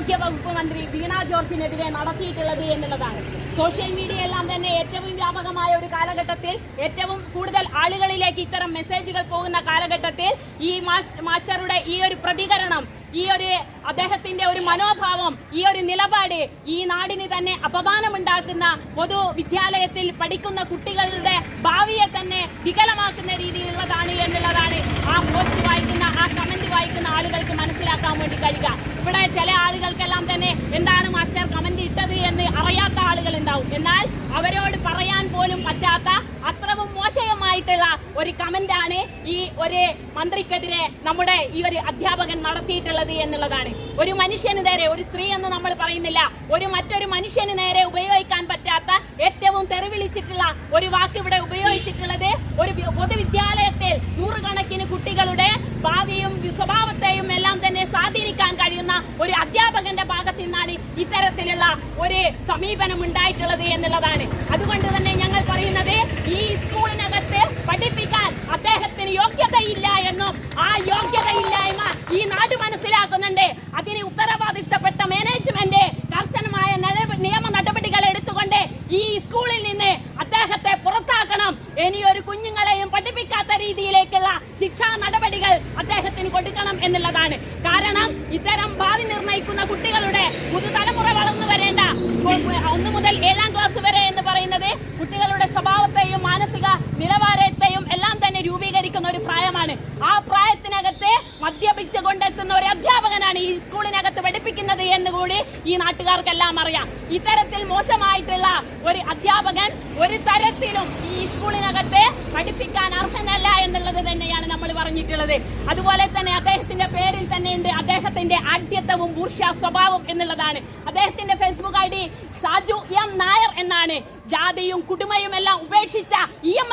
ആരോഗ്യ വകുപ്പ് മന്ത്രി വീണ ജോർജിനെതിരെ നടത്തിയിട്ടുള്ളത് എന്നുള്ളതാണ്. സോഷ്യൽ മീഡിയ എല്ലാം തന്നെ ഏറ്റവും വ്യാപകമായ ഒരു കാലഘട്ടത്തിൽ ഏറ്റവും കൂടുതൽ ആളുകളിലേക്ക് ഇത്തരം മെസ്സേജുകൾ പോകുന്ന കാലഘട്ടത്തിൽ ഈ മാസ്- മാസ്റ്ററുടെ ഈ ഒരു പ്രതികരണം ഈ ഒരു അദ്ദേഹത്തിന്റെ ഒരു മനോഭാവം ഈ ഒരു നിലപാട് ഈ നാടിന് തന്നെ അപമാനമുണ്ടാക്കുന്ന പൊതു വിദ്യാലയത്തിൽ പഠിക്കുന്ന കുട്ടികളുടെ ഭാവിയെ തന്നെ വികലമാക്കുന്ന രീതിയിലുള്ളതാണ് എന്നുള്ളതാണ് ആ പോസ്റ്റ് വായിക്കുന്ന ആ കമന്റ് വായിക്കുന്ന ആളുകൾക്ക് മനസ്സിലാക്കാൻ വേണ്ടി കഴിയുക. ഇവിടെ ചില ആളുകൾക്കെല്ലാം തന്നെ എന്താണ് മാസ്റ്റർ കമന്റ് ഇട്ടത് എന്ന് അറിയാത്ത ആളുകൾ ഉണ്ടാവും. എന്നാൽ അവരോട് പറയാൻ പോലും പറ്റാത്ത അത്രവും മോശമായിട്ടുള്ള ഒരു കമന്റ് ആണ് ഈ ഒരു മന്ത്രിക്കെതിരെ നമ്മുടെ ഈ ഒരു അധ്യാപകൻ നടത്തിയിട്ടുള്ളത് എന്നുള്ളതാണ്. ഒരു മനുഷ്യന് നേരെ ഒരു സ്ത്രീ എന്ന് നമ്മൾ പറയുന്നില്ല. ഒരു മറ്റൊരു മനുഷ്യന് നേരെ ഉപയോഗിക്കാൻ പറ്റാത്ത ഏറ്റവും തെറിവിളിച്ചിട്ടുള്ള ഒരു വാക്ക് ഇവിടെ ഉപയോഗിച്ചിട്ടുള്ളത് ഒരു വി- പൊതുവിദ്യാലയത്തിൽ നൂറുകണക്കിന് കുട്ടികളുടെ ഭാവിയും സ്വഭാവത്തെയും എല്ലാം തന്നെ സ്വാധീനിക്കാൻ കഴിയുന്ന ഒരു അധ്യാപകന്റെ ഭാഗത്ത് നിന്നാണ് ഇത്തരത്തിലുള്ള ഒരു സമീപനം ഉണ്ടായിട്ടുള്ളത് എന്നുള്ളതാണ്. അതുകൊണ്ട് തന്നെ ഞങ്ങൾ പറയുന്നത് ഈ സ്കൂളിനകത്ത് പഠിപ്പിക്കാൻ അദ്ദേഹത്തിന് യോഗ്യതയില്ല എന്നും ആ യോഗ്യതയില്ലായ്മ ഈ നാട് മനസ്സിലാക്കുന്നുണ്ട്. അതിന് ഉത്തരവാദിത്തപ്പെട്ട മാനേജ്മെന്റ് കർശനമായ നിയമ നടപടികൾ എടുത്തുകൊണ്ട് ഈ സ്കൂളിൽ നിന്ന് അദ്ദേഹത്തെ പുറത്താക്കണം. ഇനി ഒരു കുഞ്ഞുങ്ങളെയും പഠിപ്പിക്കാത്ത രീതിയിലേക്കുള്ള ശിക്ഷാ നടപടികൾ അദ്ദേഹത്തിന് കൊടുക്കണം എന്നുള്ളതാണ്. കാരണം ഇത്തരം ഭാവി നിർണയിക്കുന്ന കുട്ടികളുടെ പുതുതലമുറ വളർന്നു ഒന്ന് മുതൽ ഏഴാം ക്ലാസ് വരെ എന്ന് പറയുന്നത് കുട്ടികളുടെ സ്വഭാവത്തെയും മാനസിക നിലവാരത്തെയും എല്ലാം തന്നെ രൂപീകരിക്കുന്ന ഒരു പ്രായമാണ്. ആ പ്രായത്തിനകത്തെ മദ്യപിച്ച് കൊണ്ടെത്തുന്ന ഒരു അധ്യാപകനാണ് ഈ പഠിപ്പിക്കുന്നത് എന്ന് കൂടി ഈ നാട്ടുകാർക്കെല്ലാം അറിയാം. ഇത്തരത്തിൽ മോശമായിട്ടുള്ള ഒരു അധ്യാപകൻ ഒരു തരത്തിലും ഈ സ്കൂളിനകത്ത് പഠിപ്പിക്കാൻ അർഹനല്ല എന്നുള്ളത് തന്നെയാണ് നമ്മൾ പറഞ്ഞിട്ടുള്ളത്. അതുപോലെ തന്നെ അദ്ദേഹത്തിന്റെ പേരിൽ തന്നെയുണ്ട് അദ്ദേഹത്തിന്റെ ആഢ്യത്വവും മൂർഷ്യ സ്വഭാവം എന്നുള്ളതാണ്. അദ്ദേഹത്തിന്റെ Facebook ID Saju M Nair Nair എന്നാണ്. ജാതിയും കുടുംബയും എല്ലാം ഉപേക്ഷിച്ച ഇ എം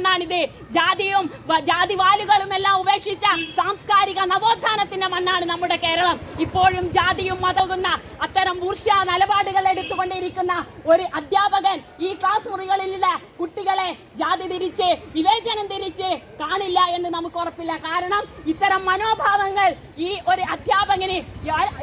മണ്ണാണിത്. ജാതിയും ജാതിവാലുകളും എല്ലാം ഉപേക്ഷിച്ച സാംസ്കാരിക നവോത്ഥാനത്തിന്റെ മണ്ണാണ് നമ്മുടെ കേരളം. ഇപ്പോഴും ജാതിയും മതകുന്ന അത്തരം മൂർഷ നിലപാടുകൾ എടുത്തുകൊണ്ടിരിക്കുന്ന ഒരു അധ്യാപകൻ ഈ ക്ലാസ് മുറികളിലുള്ള കുട്ടികളെ ജാതി തിരിച്ച് വിവേചനം തിരിച്ച് കാണില്ല എന്ന് നമുക്ക് ഉറപ്പില്ല. കാരണം ഇത്തരം മനോഭാവങ്ങൾ ഈ ഒരു അധ്യാപകന്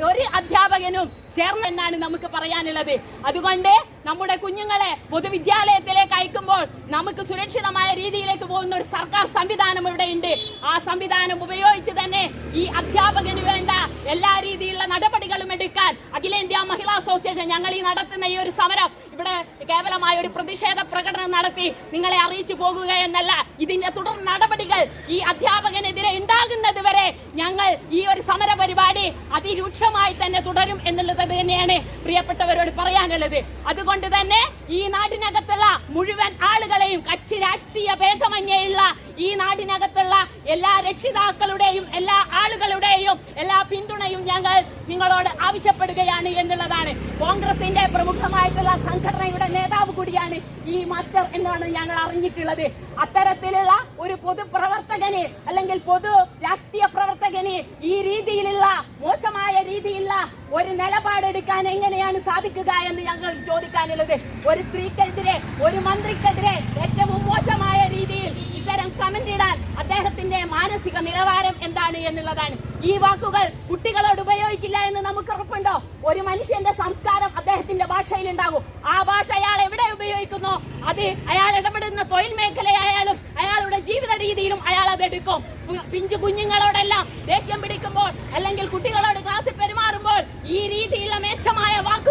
ഒരു അധ്യാപകനും ചേർന്നെന്നാണ് നമുക്ക് പറയാനുള്ളത്. അതുകൊണ്ട് നമ്മുടെ കുഞ്ഞുങ്ങളെ പൊതുവിദ്യാലയത്തിലേക്ക് അയക്കുമ്പോൾ നമുക്ക് സുരക്ഷിതമായ രീതിയിലേക്ക് പോകുന്ന ഒരു സർക്കാർ സംവിധാനം ഇവിടെ ഉണ്ട്. ആ സംവിധാനം ഉപയോഗിച്ച് തന്നെ ഈ അധ്യാപകന് വേണ്ട എല്ലാ രീതിയിലുള്ള നടപടികളും എടുക്കാൻ അഖിലേന്ത്യാ മഹിളാ അസോസിയേഷൻ ഞങ്ങൾ ഈ നടത്തുന്ന ഈ ഒരു സമരം ഇവിടെ കേവലമായ ഒരു പ്രതിഷേധ പ്രകടനം നടത്തി നിങ്ങളെ അറിയിച്ചു പോകുക എന്നല്ല. ഇതിന്റെ തുടർ നടപടികൾ ഈ അധ്യാപകനെതിരെ ഉണ്ടാകുന്നത് വരെ ഞങ്ങൾ ഈ ഒരു സമര പരിപാടി അതിരൂക്ഷമായി തന്നെ തുടരും എന്നുള്ളത് തന്നെയാണ് പ്രിയപ്പെട്ടവരോട് പറയാനുള്ളത്. അതുകൊണ്ട് തന്നെ ഈ നാടിനകത്തുള്ള മുഴുവൻ ആളുകളെയും കക്ഷി രാഷ്ട്രീയ ഭേദമന്യേയുള്ള ഈ നാടിനകത്തുള്ള എല്ലാ രക്ഷിതാക്കളുടെയും എല്ലാ ആളുകളുടെയും എല്ലാ പിന്തുണയും ഞങ്ങൾ നിങ്ങളോട് ആവശ്യപ്പെടുകയാണ് എന്നുള്ളതാണ്. കോൺഗ്രസിന്റെ പ്രമുഖമായിട്ടുള്ള സംഘടനയുടെ നേതാവ് കൂടിയാണ് ഈ മാസ്റ്റർ എന്നാണ് ഞങ്ങൾ അറിഞ്ഞിട്ടുള്ളത്. അത്തരത്തിലുള്ള ഒരു പൊതുപ്രവർത്തകന് അല്ലെങ്കിൽ പൊതു രാഷ്ട്രീയ പ്രവർത്തകന് ഈ രീതിയിലുള്ള മോശമായ രീതിയിലുള്ള ഒരു നിലപാടെടുക്കാൻ എങ്ങനെയാണ് സാധിക്കുക എന്ന് ഞങ്ങൾ ചോദിക്കാനുള്ളത്. ഒരു സ്ത്രീക്കെതിരെ ഒരു മന്ത്രിക്കെതിരെ ഏറ്റവും മോശമായ രീതിയിൽ ഇത്തരം കമന്റ് ഇടാൻ അദ്ദേഹത്തിന്റെ മാനസിക നിലവാരം എന്താണ് എന്നുള്ളതാണ്. ഈ വാക്കുകൾ കുട്ടികളോട് ഉപയോഗിക്കില്ല എന്ന് നമുക്ക് ഉറപ്പുണ്ടോ? ഒരു മനുഷ്യന്റെ സംസ്കാരം അദ്ദേഹത്തിന്റെ ഭാഷയിൽ ഉണ്ടാകും ആ ഭാഷ അയാൾ എവിടെ ഉപയോഗിക്കുന്നു? അത് അയാൾ ഇടപെടുന്ന തൊഴിൽ മേഖലയായാലും അയാളുടെ ജീവിത രീതിയിലും അയാൾ അത് എടുക്കും പു- പിഞ്ചു കുഞ്ഞുങ്ങളോടെല്ലാം ദേഷ്യം പിടിക്കുമ്പോൾ അല്ലെങ്കിൽ കുട്ടികളോട് ക്ലാസ്സിൽ മേച്ഛമായ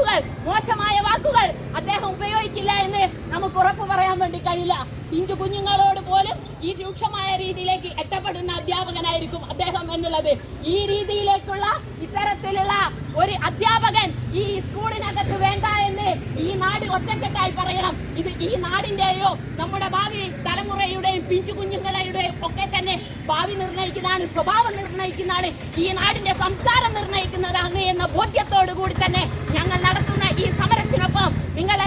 വാക്കുകൾ മോശമായ വാക്കുകൾ അദ്ദേഹം ഉപയോഗിക്കില്ല എന്ന് നമുക്ക് ഉറപ്പ് പറയാൻ വേണ്ടി കഴിയില്ല. പിഞ്ചു കുഞ്ഞുങ്ങളോട് പോലും ഈ രൂക്ഷമായ രീതിയിലേക്ക് എത്തപ്പെടുന്ന അധ്യാപകനായിരിക്കും അദ്ദേഹം എന്നുള്ളത്. ഈ രീതിയിലേക്കുള്ള ഇത്തരത്തിലുള്ള ഒരു അധ്യാപകൻ ഈ സ്കൂളിനകത്ത് വേണ്ട എന്ന് ഈ നാട് ഒറ്റക്കെട്ടായി പറയണം. ഇത് ഈ നാടിന്റെയോ നമ്മുടെ ഭാവി തലമുറയുടെയും പിഞ്ചു കുഞ്ഞുങ്ങളുടെയും ഒക്കെ തന്നെ ഭാവി നിർണയിക്കുന്നതാണ് സ്വഭാവം നിർണയിക്കുന്നതാണ് ഈ നാടിന്റെ സംസാരം നിർണയിക്കുന്നതാണ് എന്ന ബോധ്യത്തോടു കൂടി തന്നെ ഞങ്ങൾ നടത്തുന്ന ഈ സമരത്തിനൊപ്പം നിങ്ങൾ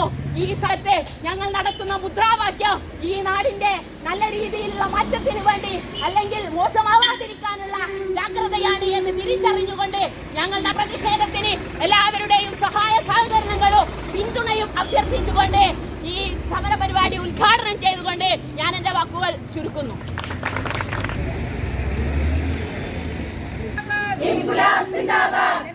അണിചേരണമെന്നോ ഈ സ്ഥലത്ത് ഞങ്ങൾ നടത്തുന്ന മുദ്രാവാക്യം ഈ നാടിന്റെ നല്ല രീതിയിലുള്ള മാറ്റത്തിന് വേണ്ടി അല്ലെങ്കിൽ മോശമാവാതിരിക്കാനുള്ള ജാഗ്രതയാണ് എന്ന് തിരിച്ചറിഞ്ഞുകൊണ്ട് ഞങ്ങളുടെ പ്രതിഷേധത്തിന് എല്ലാവരുടെയും സഹായ സഹകരണങ്ങളും പിന്തുണയും അഭ്യർത്ഥിച്ചുകൊണ്ട് ഈ സമര പരിപാടി ഉദ്ഘാടനം ചെയ്തുകൊണ്ട് ഞാൻ എന്റെ വാക്കുകൾ ചുരുക്കുന്നു. സിന്ദാബാദ്.